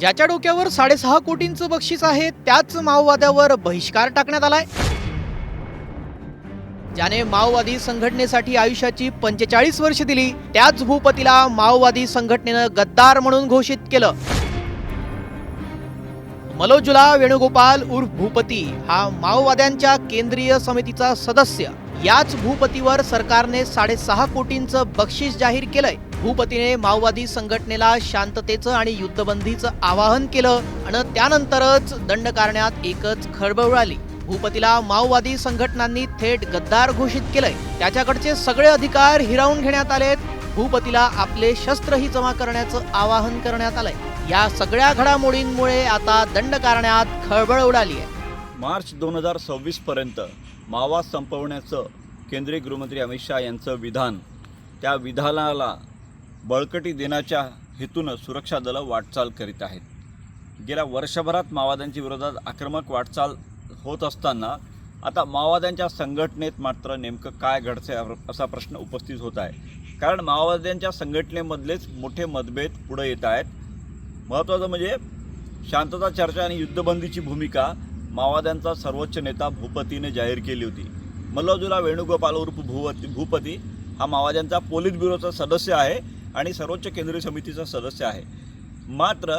ज्याच्या डोक्यावर साडेसहा कोटींचं बक्षीस आहे त्याच माओवाद्यावर बहिष्कार टाकण्यात आलाय. ज्याने माओवादी संघटनेसाठी आयुष्याची पंचेचाळीस वर्ष दिली त्याच भूपतीला माओवादी संघटनेनं गद्दार म्हणून घोषित केलं. मलोजुला वेणुगोपाल उर्फ भूपती हा माओवाद्यांच्या केंद्रीय समितीचा सदस्य. याच भूपतीवर सरकारने साडेसहा कोटींचं बक्षीस जाहीर केलंय. भूपतीने माओवादी संघटनेला शांततेचं आणि युद्धबंदीचं आवाहन केलं आणि त्यानंतरच दंड करण्यात एकच खळबळ उडाली. भूपतीला माओवादी संघटनांनी थेट गद्दार घोषित केलंय. त्याच्याकडचे सगळे अधिकार हिरावून घेण्यात आलेत. भूपतीला आपले शस्त्रही जमा करण्याचं आवाहन करण्यात आलंय. या सगळ्या घडामोडींमुळे आता दंड करण्यात खळबळ उडाली आहे मार्च दोन हजार सव्वीसपर्यंत मावा संपवण्याचं केंद्रीय गृहमंत्री अमित शहा यांचं विधान. त्या विधानाला बळकटी देण्याच्या हेतूनं सुरक्षा दलं वाटचाल करीत आहेत. गेल्या वर्षभरात माओवाद्यांच्या विरोधात आक्रमक वाटचाल होत असताना आता माओवाद्यांच्या संघटनेत मात्र नेमकं काय घडतंय असा प्रश्न उपस्थित होत आहे. कारण माओवाद्यांच्या संघटनेमधलेच मोठे मतभेद पुढे येत आहेत. महत्त्वाचं म्हणजे शांतता चर्चा आणि युद्धबंदीची भूमिका माओवाद्यांचा सर्वोच्च नेता भूपतीने जाहीर केली होती. मल्लाजुला वेणुगोपाल उर्फ भूपती भूपती हा माओवाद्यांचा पोलीस ब्युरोचा सदस्य आहे. आणि सर्वोच्च केंद्रीय समितीचा सदस्य आहे. मात्र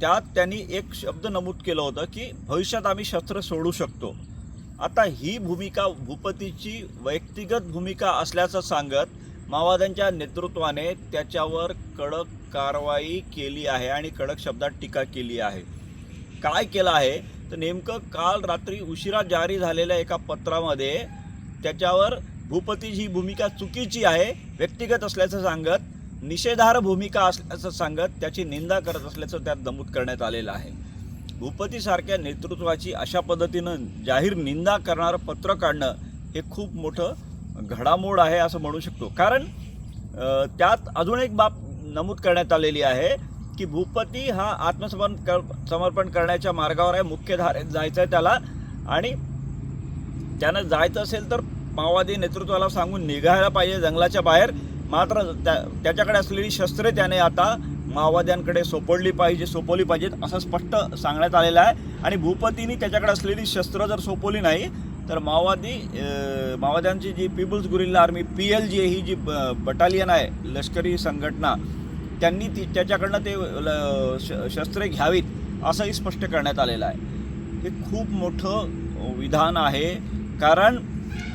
त्यात त्यांनी एक शब्द नमूद केलं होतं की भविष्यात आम्ही शस्त्र सोडू शकतो. आता ही भूमिका भूपतीची वैयक्तिगत भूमिका असल्याचं सांगत माओवाद्यांच्या नेतृत्वाने त्याच्यावर कडक कारवाई केली आहे आणि कडक शब्दात टीका केली आहे. काय केलं आहे? तर नेमकं काल रात्री उशिरा जारी झालेल्या एका पत्रामध्ये त्याच्यावर भूपतीची ही भूमिका चुकीची आहे व्यक्तिगत असल्याचं सांगत निषेधार भूमिका असल्याचं सांगत त्याची निंदा करत असल्याचं त्यात नमूद करण्यात आलेलं आहे. भूपतीसारख्या नेतृत्वाची अशा पद्धतीनं जाहीर निंदा करणारं पत्र काढणं हे खूप मोठं घडामोड आहे असं म्हणू शकतो. कारण त्यात अजून एक बाब नमूद करण्यात आलेली आहे की भूपती हा आत्मसमर्पण कर समर्पण करण्याच्या मार्गावर आहे मुख्य धारेत जायचं आहे त्याला. आणि त्यानं जायचं असेल तर माओवादी नेतृत्वाला सांगून निघायला पाहिजे जंगलाच्या बाहेर. मात्र त्या त्याच्याकडे असलेली शस्त्रे त्याने आता माओवाद्यांकडे सोपडली पाहिजे सोपवली पाहिजेत असं स्पष्ट सांगण्यात आलेलं आहे. आणि भूपतीने त्याच्याकडे असलेली शस्त्र जर सोपवली नाही तर माओवादी माओवाद्यांची जी people's guerrilla army P L G ही जी ब- बटालियन आहे लष्करी संघटना त्यांनी ती त्याच्याकडनं ते ल- श- शस्त्रे घ्यावीत असंही स्पष्ट करण्यात आलेलं आहे. हे खूप मोठं विधान आहे. कारण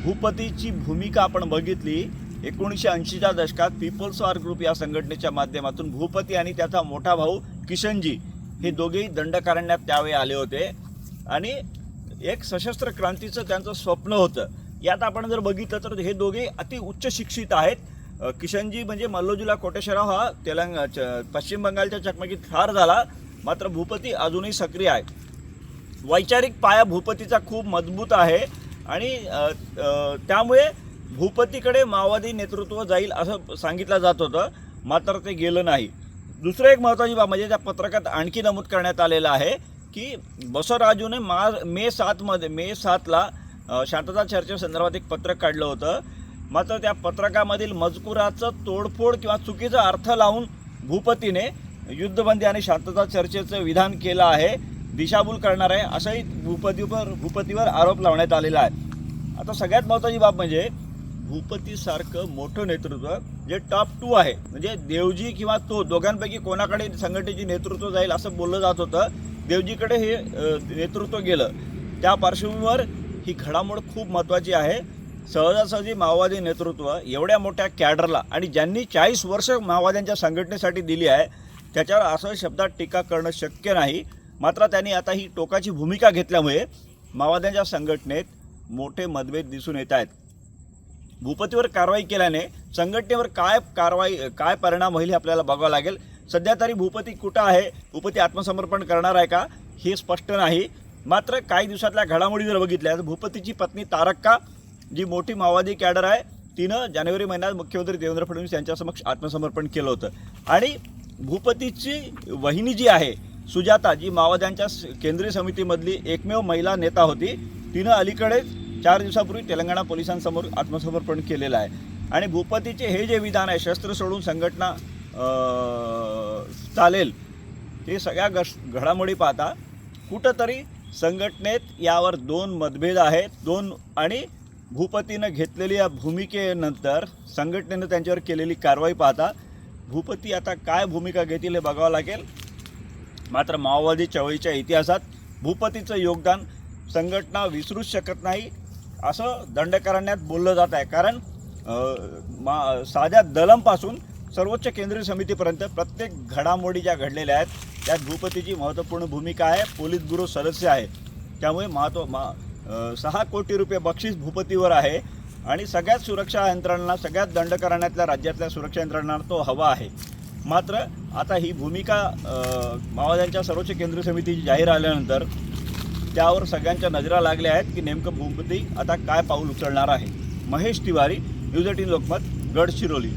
भूपतीची भूमिका आपण बघितली. एकोणीसशे ऐंशीच्या दशकात पीपल्स वार ग्रुप या संघटनेच्या माध्यमातून भूपती आणि त्याचा मोठा भाऊ किशनजी हे दोघेही दंडकारण्यात त्यावेळी आले होते. आणि एक सशस्त्र क्रांतीचं त्यांचं स्वप्न होतं. यात आपण जर बघितलं तर हे दोघे अति उच्च शिक्षित आहेत. किशनजी म्हणजे मल्लोजीला कोटेश्वराव हा तेलंग पश्चिम बंगालच्या चकमकीत ठार झाला. मात्र भूपती अजूनही सक्रिय आहे. वैचारिक पाया भूपतीचा खूप मजबूत आहे. आणि त्यामुळे भूपतीकडे माओवादी नेतृत्व जाईल असं सांगितलं जात होतं मात्र ते गेलं नाही. दुसरं एक महत्त्वाची बाब म्हणजे त्या पत्रकात आणखी नमूद करण्यात आलेलं आहे की बसवराजूने मा मे सातमध्ये मे सातला शांतता चर्चेसंदर्भात एक पत्रक काढलं होतं. मात्र त्या पत्रकामधील मजकुराचं तोडफोड किंवा चुकीचा अर्थ लावून भूपतीने युद्धबंदी आणि शांतता चर्चेचं विधान केलं आहे. दिशाभूल करणार आहे असंही भूपतीवर भूपतीवर आरोप लावण्यात आलेला आहे. आता सगळ्यात महत्त्वाची बाब म्हणजे भूपतीसारखं मोठं नेतृत्व जे टॉप टू आहे म्हणजे देवजी किंवा तो दोघांपैकी कोणाकडे संघटनेचे नेतृत्व जाईल असं बोललं जात होतं देवजीकडे हे नेतृत्व गेलं. त्या पार्श्वभूमीवर ही घडामोड खूप महत्त्वाची आहे. सहजासहजी माओवादी नेतृत्व एवढ्या मोठ्या कॅडरला आणि ज्यांनी चाळीस वर्ष माओवाद्यांच्या संघटनेसाठी दिली आहे त्याच्यावर असं शब्दात टीका करणं शक्य नाही. मात्र त्यांनी आता ही टोकाची भूमिका घेतल्यामुळे माओवाद्यांच्या संघटनेत मोठे मतभेद दिसून येत आहेत. भूपतीवर कारवाई केल्याने संघटनेवर काय कारवाई काय परिणाम होईल हे आपल्याला बघावं लागेल. सध्या तरी भूपती कुठं आहे? भूपती आत्मसमर्पण करणार आहे का? हे स्पष्ट नाही. मात्र काही दिवसातल्या घडामोडी जर बघितल्या तर भूपतीची पत्नी तारक्का जी मोठी माओवादी कॅडर आहे तिनं जानेवारी महिन्यात मुख्यमंत्री देवेंद्र फडणवीस यांच्यासमक्ष आत्मसमर्पण केलं होतं. आणि भूपतीची वहिनी जी आहे सुजाता जी माओवाद्यांच्या केंद्रीय समितीमधली एकमेव महिला नेता होती. तिनं अलीकडेच चार दिवसापूर्वी तेलंगणा पोलिसांसमोर आत्मसमर्पण केलेलं आहे. आणि भूपतीचे हे जे विधान आहे शस्त्र सोडून संघटना चालेल ते सगळ्या गश घडामोडी पाहता कुठंतरी संघटनेत यावर दोन मतभेद आहेत. दोन आणि भूपतीनं घेतलेली या भूमिकेनंतर संघटनेनं त्यांच्यावर केलेली कारवाई पाहता भूपती आता काय भूमिका घेतील हे बघावं लागेल. मात्र माओवादी चळवळीच्या इतिहासात भूपतीचं योगदान संघटना विसरूच शकत नाही असं दंडकारण्यात बोललं जात आहे. कारण मा साध्या दलमपासून सर्वोच्च केंद्रीय समितीपर्यंत प्रत्येक घडामोडी ज्या घडलेल्या आहेत त्यात भूपतीची महत्त्वपूर्ण भूमिका आहे पोलीस ब्युरो सदस्य आहे. त्यामुळे महत्त्व मा सहा कोटी रुपये बक्षीस भूपतीवर आहे आणि सगळ्याच सुरक्षा यंत्रणांना सगळ्यात दंडकारण्यातल्या राज्यातल्या सुरक्षा यंत्रणांना तो हवा आहे. मात्र आता ही भूमिका माओवाद्यांच्या सर्वोच्च केंद्रीय समितीची जाहीर आल्यानंतर त्यावर सगळ्यांच्या नजरा लागल्या आहेत की नेमकं भूपती आता काय पाऊल उचलणार आहे. Mahesh Tiwari news eighteen Lokmat Gadchiroli.